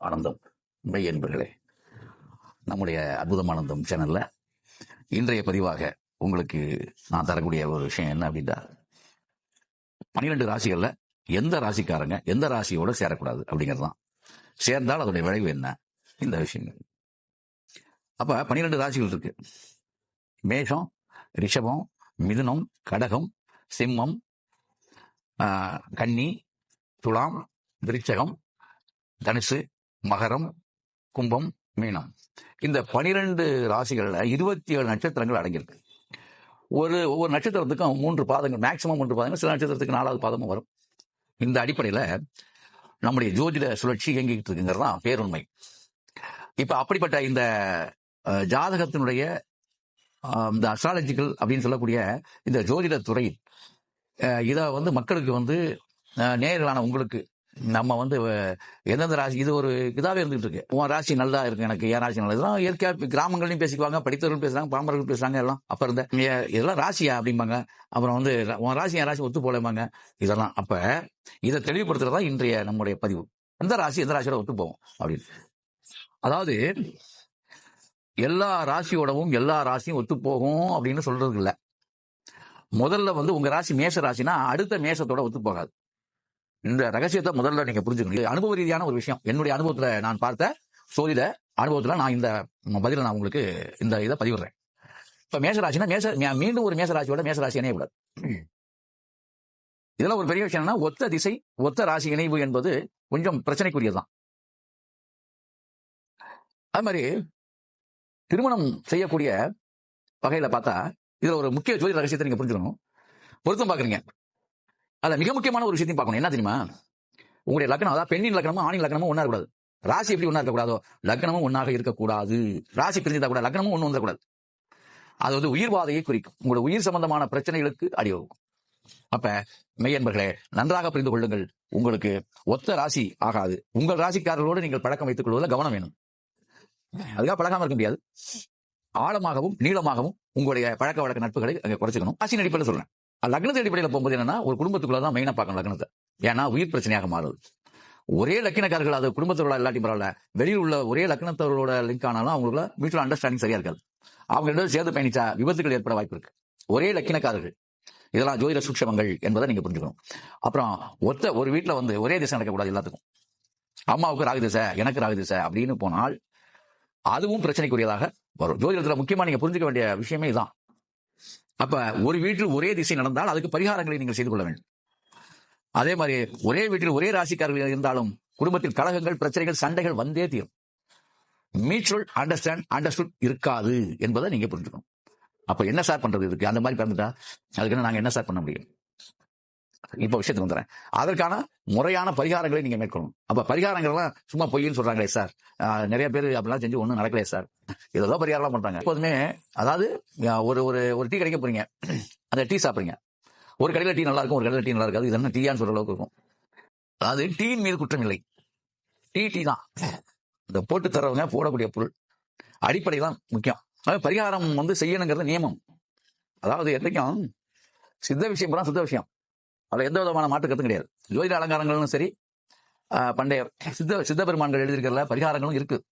ஆனந்தம். மெய் என்பர்களே நம்முடைய அற்புதமானந்தம் சேனல்ல இன்றைய பதிவாக உங்களுக்கு நான் தரக்கூடிய ஒரு விஷயம் என்ன அப்படின்னா பன்னிரெண்டு ராசிகள்ல எந்த ராசிக்காரங்க எந்த ராசியோட சேரக்கூடாது அப்படிங்கிறது தான் சேர்ந்தால் அதோடைய விளைவு என்ன? இந்த விஷயங்கள். அப்ப பன்னிரெண்டு ராசிகள் இருக்கு. மேஷம் ரிஷபம் மிதுனம் கடகம் சிம்மம் ஆஹ், கன்னி துலாம் விருச்சகம் தனுசு மகரம் கும்பம் மீனம். இந்த பனிரெண்டு ராசிகள்ல இருபத்தி ஏழு நட்சத்திரங்கள் அடங்கியிருக்கு. ஒரு ஒவ்வொரு நட்சத்திரத்துக்கும் மூன்று பாதங்கள் மேக்சிமம் மூன்று பாதங்கள் சில நட்சத்திரத்துக்கு நாலாவது பாதமும் வரும். இந்த அடிப்படையில் நம்முடைய ஜோதிட சுழற்சி இயங்கிட்டு இருக்குங்கிறது தான் பேருண்மை. இப்போ அப்படிப்பட்ட இந்த ஜாதகத்தினுடைய இந்த அஸ்ட்ராலஜிக்கல் அப்படின்னு சொல்லக்கூடிய இந்த ஜோதிட துறை இதை வந்து மக்களுக்கு வந்து நேர்களான உங்களுக்கு நம்ம வந்து எந்தெந்த ராசி இது ஒரு இதாகவே இருந்துட்டு இருக்கு உன் ராசி நல்லா இருக்கு எனக்கு என் ராசி நல்லா இதெல்லாம் இயற்கையா கிராமங்களையும் பேசிக்குவாங்க படித்தவர்கள் பேசுறாங்க பாமரர்கள் பேசுறாங்க எல்லாம். அப்ப இருந்த இதெல்லாம் ராசியா அப்படிம்பாங்க. அப்புறம் வந்து உன் ராசி என் ராசி ஒத்து போலம்பாங்க இதெல்லாம் அப்ப இதை தெளிவுபடுத்துறதா இன்றைய நம்முடைய பதிவு. எந்த ராசி எந்த ராசியோட ஒத்து போவோம் அப்படின்னு. அதாவது எல்லா ராசியோடவும் எல்லா ராசியும் ஒத்து போகும் அப்படின்னு சொல்றது இல்லை. முதல்ல வந்து உங்க ராசி மேஷ ராசினா அடுத்த மேஷத்தோட ஒத்து போகாது. இந்த ரகசியத்தை முதல்ல நீங்க புரிஞ்சுக்கணும். இது அனுபவ ரீதியான ஒரு விஷயம். என்னுடைய அனுபவத்துல நான் பார்த்த சோதிட அனுபவத்துல நான் இந்த பதில நான் உங்களுக்கு இந்த இதை பதிவிடுறேன். இப்ப மேசராசினா மேச மீண்டும் ஒரு மேசராசியோட மேசராசி இணைய இதெல்லாம் இதுல ஒரு பெரிய விஷயம் என்னன்னா ஒத்த திசை ஒத்த ராசி இணைவு என்பது கொஞ்சம் பிரச்சனைக்குரியதுதான். அது மாதிரி திருமணம் செய்யக்கூடிய வகையில பார்த்தா இதுல ஒரு முக்கிய ஜோதி ரகசியத்தை நீங்க புரிஞ்சுக்கணும். பொருத்தம் பாக்குறீங்க அதுல மிக முக்கியமான ஒரு விஷயத்தையும் பார்க்கணும். என்ன தெரியுமா? உங்களுடைய லக்னம் அதாவது பெண்ணின் லக்னமும் ஆணின் லக்னமும் ஒண்ணா இருக்கக்கூடாது. ராசி எப்படி ஒண்ணா இருக்கக்கூடாதோ லக்னமும் ஒண்ணாக இருக்கக்கூடாது. ராசி பிரிஞ்சிருந்தா கூட லக்னமும் ஒண்ணு வந்துடக்கூடாது. அது வந்து உயிர் பாதையை குறிக்கும். உங்களோட உயிர் சம்பந்தமான பிரச்சனைகளுக்கு அடிவகுக்கும். அப்ப மெய்யன்பர்களே நன்றாக புரிந்து கொள்ளுங்கள். உங்களுக்கு ஒத்த ராசி ஆகாது. உங்கள் ராசிக்காரர்களோடு நீங்கள் பழக்கம் வைத்துக் கொள்வதில் கவனம் வேணும். அதுக்காக பழகாம இருக்க முடியாது. ஆழமாகவும் நீளமாகவும் உங்களுடைய பழக்க வழக்க நட்புகளை அங்க குறைச்சிக்கணும். அசின் அடிப்படையில் சொல்றேன். லக்னத்தை அடிப்படையில் போகும்போது என்னன்னா ஒரு குடும்பத்துக்குள்ள தான் மெயினாக பார்க்கணும் லக்னத்தை. ஏன்னா உயிர் பிரச்சனையாக மாறுது. ஒரே லக்கினக்காரர்கள் அது குடும்பத்தோட இல்லாட்டி பரவாயில்ல. வெளியில் உள்ள ஒரே லக்னத்தவர்களோட லிங்க் ஆனாலும் அவங்களுக்குள்ள மியூச்சுவல் அண்டர்ஸ்டாண்டிங் சரியா இருக்காது. அவங்க ரெண்டு சேர்ந்து பயணிச்சா விபத்துகள் ஏற்பட வாய்ப்பு இருக்கு. ஒரே லக்கினக்காரர்கள். இதெல்லாம் ஜோதிட சூட்சமங்கள் என்பதை நீங்க புரிஞ்சுக்கணும். அப்புறம் ஒத்த ஒரு வீட்டுல வந்து ஒரே திசை நடக்கக்கூடாது எல்லாத்துக்கும். அம்மாவுக்கு ராகு திசை எனக்கு ராகு திசை அப்படின்னு போனால் அதுவும் பிரச்சனைக்குரியதாக வரும். ஜோதிடத்தில் முக்கியமா நீங்க புரிஞ்சுக்க வேண்டிய விஷயமே இதுதான் அப்ப ஒரு வீட்டில் ஒரே திசை நடந்தால் அதுக்கு பரிகாரங்களை நீங்கள் செய்து கொள்ள வேண்டும். அதே மாதிரி ஒரே வீட்டில் ஒரே ராசிக்காரர்கள் இருந்தாலும் குடும்பத்தில் கழகங்கள் பிரச்சனைகள் சண்டைகள் வந்தே தீரும். மியூச்சுவல் அண்டர்ஸ்டாண்ட் அண்டர்ஸ்டுட் இருக்காது என்பதை நீங்க புரிஞ்சுக்கணும். அப்ப என்ன சார் பண்றது இதுக்கு? அந்த மாதிரி பிறந்துட்டா அதுக்கு நாங்க என்ன சார் பண்ண முடியும்? இப்ப விஷயத்துக்கு வந்துறேன். அதற்கான முறையான பரிகாரங்களை நீங்க மேற்கொள்ளணும். அப்ப பரிகாரங்கள்லாம் சும்மா பொய்ன்னு சொல்றாங்களே சார். நிறைய பேர் அப்படிலாம் செஞ்சு ஒண்ணும் நடக்கலையே சார். இதெல்லாம் பரிகாரம்லாம் பண்றாங்க. எப்போதுமே அதாவது ஒரு ஒரு ஒரு டீ கிடைக்க போறீங்க. அந்த டீ சாப்பிடுறீங்க ஒரு கடையில் டீ நல்லா இருக்கும் ஒரு கடையில டீ நல்லா இருக்காது. இது என்ன டீயான்னு சொல்ற அளவுக்கு இருக்கும். அதாவது டீயின் மீது குற்றம் இல்லை. டீ டீ தான். இந்த போட்டு தரவங்க போடக்கூடிய பொருள். அடிப்படை தான் முக்கியம். அதாவது பரிகாரம் வந்து செய்யணுங்கிறது நியமம். அதாவது என்றைக்கும் சித்த விஷயம் சித்த விஷயம். அதில் எந்த விதமான மாற்று கருத்தும் கிடையாது. ஜோதிட அலங்காரங்களும் சரி பண்டைய சித்த சித்த பெருமான்கள் எழுதியிருக்கிறதுல பரிகாரங்களும் இருக்கு.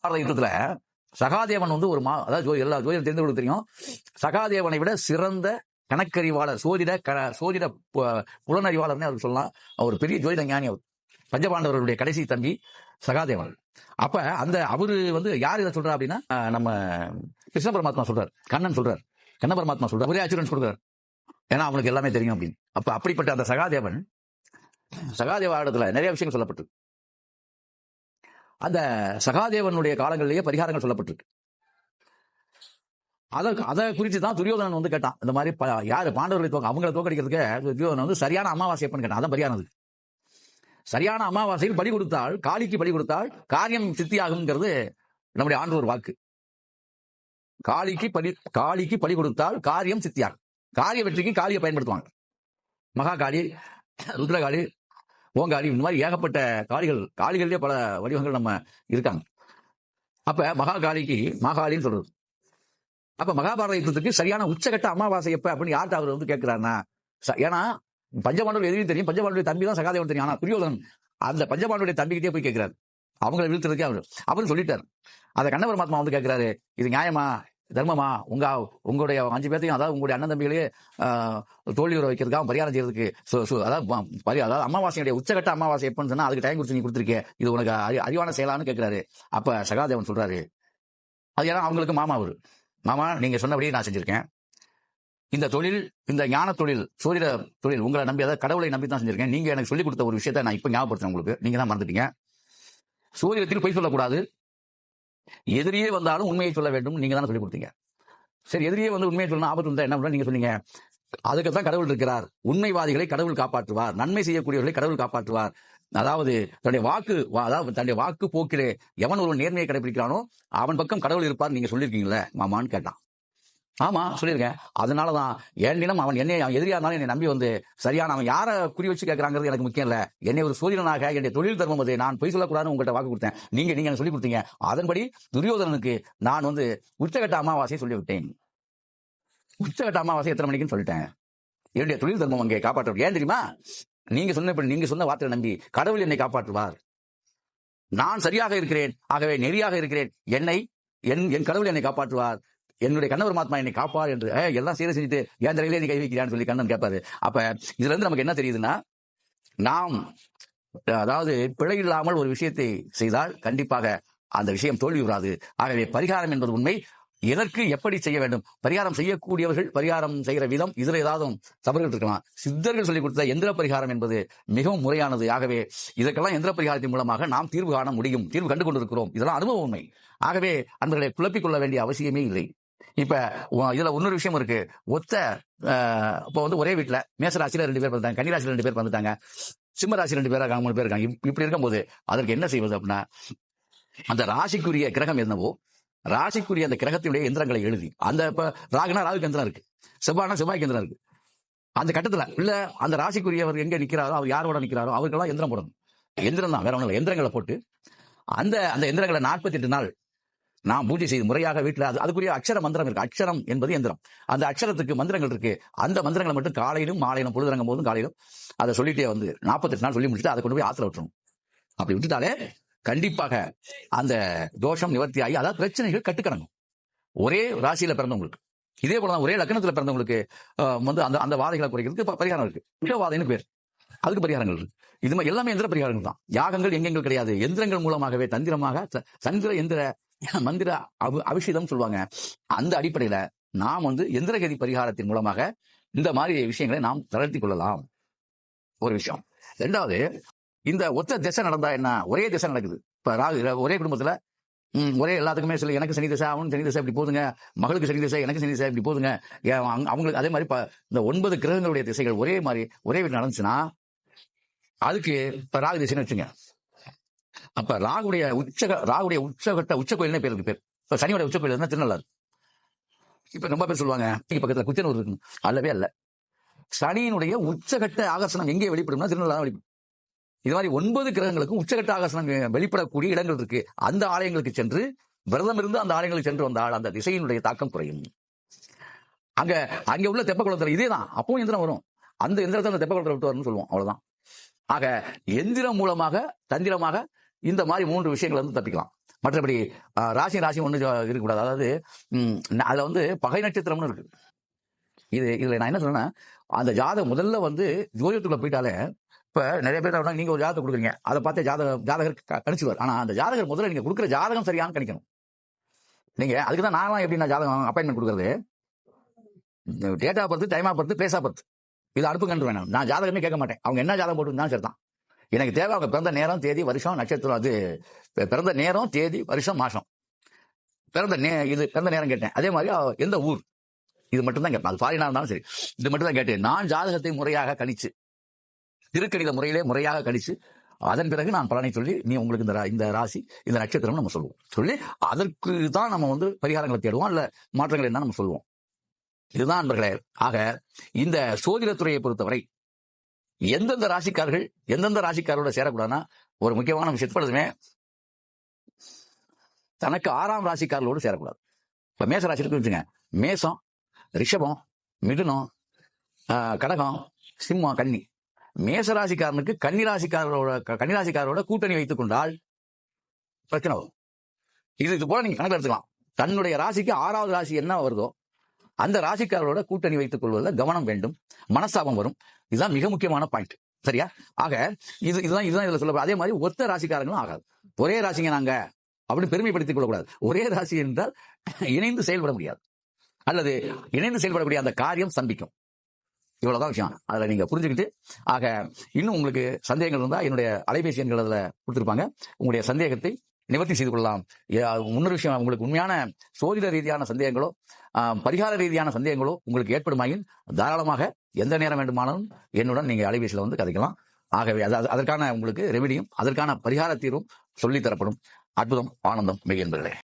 பாரத யுத்தத்துல சகாதேவன் வந்து ஒரு மா அதாவது ஜோ எல்லா ஜோதிடம் தெரிந்தவர்களுக்கு தெரியும். சகாதேவனை விட சிறந்த கணக்கறிவாளர் சோதிட க சோதிட பு- புலனறிவாளர்னே அவர் சொல்லலாம். அவர் பெரிய ஜோதிட ஞானி அவர். பஞ்சபாண்டவர்களுடைய கடைசி தம்பி சகாதேவன். அப்ப அந்த அவரு வந்து யார் இதை சொல்றா அப்படின்னா நம்ம கிருஷ்ண பரமாத்மா சொல்றார். கண்ணன் சொல்றார். கண்ண பரமாத்மா சொல்றார். ஒரே அச்சுரன் சொல்றார். ஏன்னா அவனுக்கு எல்லாமே தெரியும் அப்படின்னு. அப்ப அப்படிப்பட்ட அந்த சகாதேவன் சகாதேவ இடத்துல நிறைய விஷயங்கள் சொல்லப்பட்டு அந்த சகாதேவனுடைய காலங்களிலேயே பரிகாரங்கள் சொல்லப்பட்டிருக்கு. அதை அதை குறித்து தான் துரியோதனன் வந்து கேட்டான். இந்த மாதிரி ப- யாரு பாண்டவர்களை தோக்க அவங்கள தோக்கடிக்கிறதுக்கு துரியோதனன் வந்து சரியான அமாவாசை எப்பன்னு கேட்டான். அதான் பரியானது சரியான அமாவாசையில் பலி கொடுத்தால் காளிக்கு பலி கொடுத்தால் காரியம் சித்தியாகுங்கிறது நம்முடைய ஆண்டவர் வாக்கு. காளிக்கு பலி காளிக்கு பலி கொடுத்தால் காரியம் சித்தியாகும். காரிய வெற்றிக்கு காளியை பயன்படுத்துவாங்க. மகா காளி ருத்ரகாளி ஓங்காளி இந்த மாதிரி ஏகப்பட்ட காளிகள் காளிகள்லேயே பல வடிவங்கள் நம்ம இருக்காங்க. அப்ப மகா காளிக்கு மகாளின்னு சொல்றது. அப்ப மகாபாரத யுத்தத்துக்கு சரியான உச்சகட்ட அமாவாசை எப்ப அப்படின்னு யார்கிட்ட அவர் வந்து கேட்கிறாருன்னா ச- ஏன்னா பஞ்சபாண்டவர் எதுவும் தெரியும் பஞ்சபாண்டவருடைய தம்பி தான் சகாதேவன் தெரியும். ஆனா துரியோதனன் அந்த பஞ்சபாண்டவருடைய தம்பிக்கிட்டே போய் கேட்கிறாரு. அவங்கள வீழ்த்துறதுக்கே அவர். அவரும் சொல்லிட்டாரு. அதை கண்ணவர் மாத்மா வந்து கேட்கிறாரு இது நியாயமா? தர்மமா? உங்க உங்களுடைய அஞ்சு பேர்த்தையும் அதாவது உங்களுடைய அண்ணன் தம்பிகளே தோல்வி உற வைக்கிறதுக்காக பரிகாரம் செய்யறதுக்கு அதாவது பரி- அதாவது அமாவாசையுடைய உச்சகட்ட அமாவாசை எப்பன்னு சொன்னா அதுக்கு டைம் கொடுத்து நீ கொடுத்துருக்கே. இது உனக்கு அறி- அறிவான செயலான்னு கேட்கிறாரு அப்ப சகாதேவன் சொல்றாரு அது ஏன்னா அவங்களுக்கு மாமா அவரு. மாமா நீங்க சொன்னபடியே நான் செஞ்சிருக்கேன். இந்த தொழில் இந்த ஞான தொழில் சூரிய தொழில் உங்களை நம்பி அதாவது கடவுளை நம்பி தான் செஞ்சிருக்கேன். நீங்க எனக்கு சொல்லிக் கொடுத்த ஒரு விஷயத்தை நான் இப்ப ஞாபகப்படுத்துறேன் உங்களுக்கு. நீங்க தான் மறந்துட்டீங்க. சூரியத்தில் பொய் சொல்லக்கூடாது. எதிரியே வந்தாலும் உண்மையை சொல்ல வேண்டும். நீங்க தானே சொல்லி கொடுத்தீங்க. சரி எதிரியே வந்து உண்மையை சொல்லணும் ஆபத்து வந்தா என்ன பண்ண? நீங்க சொன்னீங்க. அதுக்கு தான் கடவுள் இருக்கிறார். உண்மைவாதிகளை கடவுள் காப்பாற்றுவார். நன்மை செய்யக்கூடியவர்களை கடவுள் காப்பாற்றுவார். அதாவது தன்னுடைய வாக்கு அதாவது தன்னுடைய வாக்கு போக்கிலே எவன் ஒரு நேர்மையை கடைபிடிக்கிறானோ அவன் பக்கம் கடவுள் இருப்பார் நீங்க சொல்லியிருக்கீங்களே மாமான்னு கேட்டான். ஆமா சொல்லியிருக்கேன். அதனாலதான் என் தினம் அவன் என்னை எதிரியா இருந்தாலும் என்னை நம்பி வந்து சரியான அவன் யாரை குறி வச்சு கேட்கறாங்கிறது எனக்கு முக்கியம் இல்ல. என்னை ஒரு சூரியனாக என்னுடைய தொழில் தர்மம் அது நான் பொய் சொல்லக்கூடாதுன்னு உங்கள்கிட்ட வாக்கு கொடுத்தேன். நீங்க நீங்க எனக்கு சொல்லி கொடுத்தீங்க. அதன்படி துரியோதனனுக்கு நான் வந்து உச்சகட்ட அமாவாசையை சொல்லிவிட்டேன். உச்சகட்ட அமாவாசை எத்தனை மணிக்குன்னு சொல்லிட்டேன். என்னுடைய தொழில் தர்மம் அங்கே காப்பாற்ற ஏன் தெரியுமா? நீங்க சொன்ன நீங்க சொன்ன வார்த்தையை நம்பி கடவுள் என்னை காப்பாற்றுவார். நான் சரியாக இருக்கிறேன் ஆகவே நெறியாக இருக்கிறேன். என்னை என் என் கடவுள் என்னை காப்பாற்றுவார். என்னுடைய கண்ணவர் மாத்மா என்னை காப்பார் என்று எல்லாம் சீர செஞ்சுட்டு என் தலையிலே நீ கை வைக்கிறான்னு சொல்லி கண்ணன் கேட்பாரு அப்ப இதுல இருந்து நமக்கு என்ன தெரியுதுன்னா நாம் அதாவது பிழை இல்லாமல் ஒரு விஷயத்தை செய்தால் கண்டிப்பாக அந்த விஷயம் தோல்வி வராது. ஆகவே பரிகாரம் என்பது உண்மை. எதற்கு எப்படி செய்ய வேண்டும்? பரிகாரம் செய்யக்கூடியவர்கள் பரிகாரம் செய்கிற விதம் இதுல ஏதாவது தவறுகள் இருக்கலாம். சித்தர்கள் சொல்லிக் கொடுத்த எந்திர பரிகாரம் என்பது மிகவும் முறையானது. ஆகவே இதற்கெல்லாம் எந்திர பரிகாரத்தின் மூலமாக நாம் தீர்வு காண முடியும். தீர்வு கண்டு கொண்டிருக்கிறோம் இதெல்லாம் அனுபவ உண்மை. ஆகவே அன்பர்களை குழப்பிக் கொள்ள வேண்டிய அவசியமே இல்லை. இப்ப இதுல இன்னொரு விஷயம் இருக்கு. ஒத்த அஹ், இப்ப வந்து ஒரே வீட்டுல மேசராசியில ரெண்டு பேர் வந்துட்டாங்க கன்னிராசியில ரெண்டு பேர் பார்த்தாங்க சிம்மராசி ரெண்டு பேர் மூணு பேர் இருக்காங்க. இப்படி இருக்கும்போது அதற்கு என்ன செய்வது அப்படின்னா அந்த ராசிக்குரிய கிரகம் என்னவோ ராசிக்குரிய அந்த கிரகத்தினுடைய எந்திரங்களை எழுதி அந்த இப்ப ராகுனா ராகு எந்திரம் இருக்கு. செவ்வாய்னா செவ்வாய்க்கு எந்திரம் இருக்கு. அந்த கட்டத்துல இல்ல அந்த ராசிக்குரியவர் எங்க நிக்கிறாரோ அவர் யாரோட நிக்கிறாரோ அவருக்கெல்லாம் எந்திரம் போடணும். எந்திரம் தான் வேற ஒண்ணு எந்திரங்களை போட்டு அந்த அந்த எந்திரங்களை நாற்பத்தி எட்டு நாள் நான் பூஜை செய்து முறையாக வீட்டில் அது அதுக்குரிய அக்ஷர மந்திரம் இருக்கு. அக்ஷரம் என்பது எந்திரம். அந்த அக்ஷரத்துக்கு மந்திரங்கள் இருக்கு. அந்த மந்திரங்களை மட்டும் காலையிலும் மாலையிலும் பொழுதுறங்கும் போதும் காலையிலும் அதை சொல்லிட்டே வந்து நாற்பத்தெட்டு நாள் சொல்லி முடிச்சுட்டு அதை கொண்டு போய் ஆத்துல விட்டுரும் அப்படி விட்டுட்டாலே கண்டிப்பாக அந்த தோஷம் நிவர்த்தி ஆகி அதாவது பிரச்சனைகள் கட்டுக்கடங்கும். ஒரே ராசியில பிறந்தவங்களுக்கு. இதே போலதான் ஒரே லக்னத்துல பிறந்தவங்களுக்கு வந்து அந்த அந்த வாதைகளை குறைக்கிறதுக்கு பரிகாரம் இருக்கு. விஷவாதைன்னு பேர். அதுக்கு பரிகாரங்கள் இருக்கு. இது எல்லாமே எந்திர பரிகாரங்கள் தான். யாகங்கள் எங்கெங்கள் கிடையாது. எந்திரங்கள் மூலமாகவே தந்திரமாக சந்திர எந்திர மந்திர அபி- அபிஷேகம் சொல்லுவாங்க. அந்த அடிப்படையில நாம் வந்து எந்திரகதி பரிகாரத்தின் மூலமாக இந்த மாதிரி விஷயங்களை நாம் தளர்த்தி கொள்ளலாம். ஒரு விஷயம். ரெண்டாவது இந்த ஒத்த திசை நடந்தா என்ன? ஒரே திசை நடக்குது. இப்ப ராகு ஒரே குடும்பத்துல ஒரே எல்லாத்துக்குமே சொல்லி எனக்கு சனி திசை அவனுக்கு சனி திசை இப்படி போதுங்க. மகளுக்கு சனி திசை எனக்கு சனி திசை இப்படி போதுங்க. அவங்க- அவங்களுக்கு அதே மாதிரி இந்த ஒன்பது கிரகங்களுடைய திசைகள் ஒரே மாதிரி ஒரே வீட்டில் நடந்துச்சுன்னா அதுக்கு இப்ப ராகு திசைன்னு வச்சுங்க. அப்ப ராகுடைய உச்சக ராகுடைய உச்சகட்ட உச்ச கோயில்னே பேர் இருக்கு பேர். இப்ப சனியோட உச்ச கோயில் திருநள்ளாறு. இப்ப ரொம்ப பேர் சொல்லுவாங்க. பக்கத்துல குச்சனூர் இருக்கு அல்லவே அல்ல. சனியினுடைய உச்சகட்ட ஆகர்ஷணம் எங்கே வெளிப்படும்னா திருநள்ளாறு வெளிப்படும். இது மாதிரி ஒன்பது கிரகங்களுக்கும் உச்சகட்ட ஆகர்ஷணம் வெளிப்படக்கூடிய இடங்கள் இருக்கு. அந்த ஆலயங்களுக்கு சென்று விரதம் இருந்து அந்த ஆலயங்களுக்கு சென்று வந்தால் அந்த திசையினுடைய தாக்கம் குறையும். அங்க அங்க உள்ள தெப்ப குளத்துல இதேதான் அப்பவும் எந்திரம் வரும். அந்த எந்திரத்தை அந்த தெப்ப குளத்துல விட்டு வரும்னு சொல்லுவோம். அவ்வளவுதான். ஆக எந்திரம் மூலமாக தந்திரமாக இந்த மாதிரி மூன்று விஷயங்கள் வந்து தப்பிக்கலாம். மற்றபடி ராசி ராசி ஒன்று இருக்கக்கூடாது. அதாவது அதில் வந்து பகை நட்சத்திரம்னு இருக்கு. இது இதில் நான் என்ன சொல்றேன்னா அந்த ஜாதகம் முதல்ல வந்து ஜோதிடத்துக்குள்ள போயிட்டாலே இப்போ நிறைய பேர் என்ன நீங்கள் ஒரு ஜாதகம் கொடுக்குறீங்க. அதை பார்த்து ஜாதக ஜாதகர் க- கணிச்சுவார் ஆனால் அந்த ஜாதகர் முதல்ல நீங்கள் கொடுக்குற ஜாதகம் சரியானு கணிக்கணும். நீங்கள் அதுக்கு தான் நான் எப்படி நான் ஜாதகம் அப்பாயின்மெண்ட் கொடுக்குறது? லேட்டாக பொறுத்து டைமாக டைம் பேசா பர்த் இதை ஆஃப் பர்த் நான் ஜாதகமே கேட்க மாட்டேன். அவங்க என்ன ஜாதகம் போட்டுருந்தாலும் சரிதான். எனக்கு தேவை அவங்க பிறந்த நேரம் தேதி வருஷம் நட்சத்திரம் அது பிறந்த நேரம் தேதி வருஷம் மாசம். பிறந்த நே இது பிறந்த நேரம் கேட்டேன். அதே மாதிரி எந்த ஊர்? இது மட்டும் தான் கேட்பேன் அது ஃபாரினா இருந்தாலும் சரி. இது மட்டும் தான் கேட்டேன். நான் ஜாதகத்தை முறையாக கணிச்சு திருக்கணித முறையிலே முறையாக கணிச்சு அதன் பிறகு நான் பலனை சொல்லி நீ உங்களுக்கு இந்த ரா- இந்த ராசி இந்த நட்சத்திரம் நம்ம சொல்லுவோம். சொல்லி அதற்கு தான் நம்ம வந்து பரிகாரங்களை தேடுவோம் இல்ல மாற்றங்கள் என்ன நம்ம சொல்லுவோம். இதுதான் நண்பர்களே ஆக இந்த சோதிடத்துறையை பொறுத்தவரை எந்தெந்த ராசிக்காரர்கள் எந்தெந்த ராசிக்காரோட சேரக்கூடாதுன்னா ஒரு முக்கியமான விஷயத்தை படுதுமே தனக்கு ஆறாம் ராசிக்காரர்களோடு சேரக்கூடாது. இப்போ மேச ராசி இருக்குங்க மேசம் ரிஷபம் மிதுனம் கடகம் சிம்மம் கன்னி. மேச ராசிக்காரனுக்கு கன்னி ராசிக்காரரோட க- கன்னி ராசிக்காரரோட கூட்டணி வைத்துக் கொண்டால் பிரச்சனை வரும். இது இது போல நீங்க கணக்கில் எடுத்துக்கலாம். தன்னுடைய ராசிக்கு ஆறாவது ராசி என்ன வருதோ அந்த ராசிக்காரரோட கூட்டணி வைத்துக் கொள்வதில் கவனம் வேண்டும் மனஸ்தாபம் வரும். இதுதான் மிக முக்கியமான பாயிண்ட் சரியா? ஆக இது இதுதான் இதுதான் இதுல சொல்ல அதே மாதிரி ஒத்த ராசிக்காரங்களும் ஆகாது. ஒரே ராசிங்க நாங்க அப்படின்னு பெருமைப்படுத்திக் கொள்ளக்கூடாது. ஒரே ராசி என்றால் இணைந்து செயல்பட முடியாது. அல்லது இணைந்து செயல்படக்கூடிய அந்த காரியம் சந்திக்கும். இவ்வளவுதான் விஷயம். அதுல நீங்க புரிஞ்சுக்கிட்டு ஆக இன்னும் உங்களுக்கு சந்தேகங்கள் இருந்தா என்னுடைய அலைபேசி எண்கள் அதுல கொடுத்துருப்பாங்க. உங்களுடைய சந்தேகத்தை நிவர்த்தி செய்து கொள்ளலாம். முன்னர் முன்னொரு விஷயம் உங்களுக்கு உண்மையான சோதிட ரீதியான சந்தேகங்களோ பரிகார ரீதியான சந்தேகங்களோ உங்களுக்கு ஏற்படுமாயின் தாராளமாக எந்த நேரம் வேண்டுமானாலும் என்னுடன் நீங்கள் அலைபேசியில் வந்து கதைக்கலாம். ஆகவே அது- அது- அதற்கான உங்களுக்கு ரெமிடியும் அதற்கான பரிகார தீர்வும் சொல்லித் தரப்படும் அற்புதம் ஆனந்தம் மிக என்பர்களே